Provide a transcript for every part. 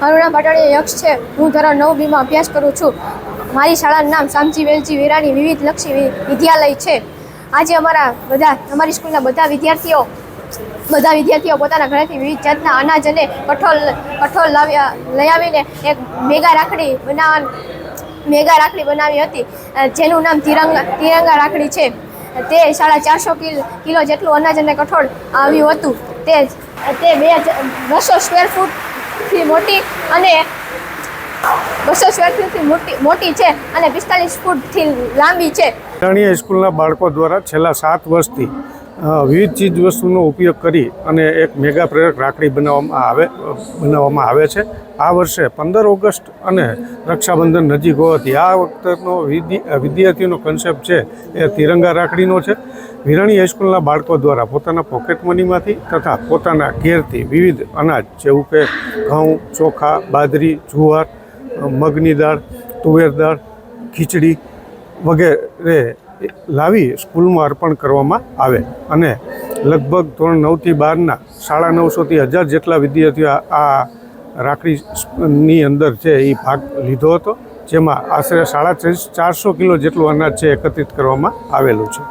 નામ પાટણીય યક્ષ છે. હું ધોરણ નવ બીમાં અભ્યાસ કરું છું. મારી શાળાનું નામ શામજી વેલજી વીરાણી વિવિધ લક્ષી વિદ્યાલય છે. આજે અમારા બધા, અમારી સ્કૂલના બધા વિદ્યાર્થીઓ બધા વિદ્યાર્થીઓ પોતાના ઘરેથી વિવિધ જાતના અનાજ અને કઠોળ કઠોળ લાવ્યા લઈ આવીને એક મેગા રાખડી બનાવવા, મેગા રાખડી બનાવી હતી. જેનું નામ તિરંગા તિરંગા રાખડી છે. તે સાડા ચારસો કિલો જેટલું અનાજ અને કઠોળ આવ્યું હતું. તે તે બે બસો સ્ક્વેર ફૂટથી મોટી અને બસો સ્ક્વેર ફૂટથી મોટી મોટી છે અને પિસ્તાલીસ ફૂટથી લાંબી છે. સ્કૂલના બાળકો દ્વારા છેલ્લા સાત વર્ષથી વિવિધ ચીજ વસ્તુનો ઉપયોગ કરી અને એક મેગા પ્રેરક રાખડી બનાવવામાં આવે બનાવવામાં આવે છે. આ વર્ષે પંદર ઓગસ્ટ અને રક્ષાબંધન નજીક હોવાથી આ વખતનો વિદ્ય- વિદ્યાર્થીઓનો કન્સેપ્ટ છે એ તિરંગા રાખડીનો છે. વિરાણી હાઈસ્કૂલના બાળકો દ્વારા પોતાના પોકેટ મનીમાંથી તથા પોતાના ઘેરથી વિવિધ અનાજ જેવું કે ઘઉં, ચોખા, બાજરી, જુવાર મગની દાળ, તુવેર દાળ, ખીચડી વગેરે લાવી સ્કૂલમાં અર્પણ કરવામાં આવે. અને લગભગ ધોરણ નવથી બારના સાડા નવસોથી હજાર જેટલા વિદ્યાર્થીઓ આ- રાખડીની અંદર છે એ ભાગ લીધો હતો, જેમાં આશરે સાડા ચાર- ચારસો કિલો જેટલું અનાજ છે એકત્રિત કરવામાં આવેલું છે.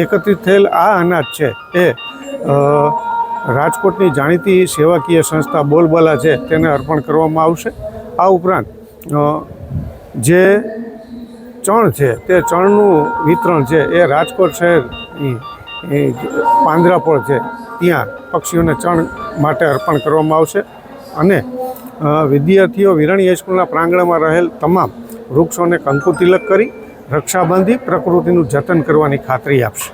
એકત્રિત થયેલ આ અનાજ છે એ રાજકોટની જાણીતી સેવાકીય સંસ્થા બોલબાલા છે, તેને અર્પણ કરવામાં આવશે. આ ઉપરાંત જે ચણ છે, તે ચણનું વિતરણ છે, એ રાજકોટ શહેર પાંજરાપોળ છે. ત્યાં પક્ષીઓને ચણ માટે અર્પણ કરવામાં આવશે અને વિદ્યાર્થીઓ વિરણી હાઈસ્કૂલના પ્રાંગણમાં રહેલ તમામ વૃક્ષોને કંકુ તિલક કરી રક્ષા બાંધી પ્રકૃતિનું જતન કરવાની ખાતરી આપશે.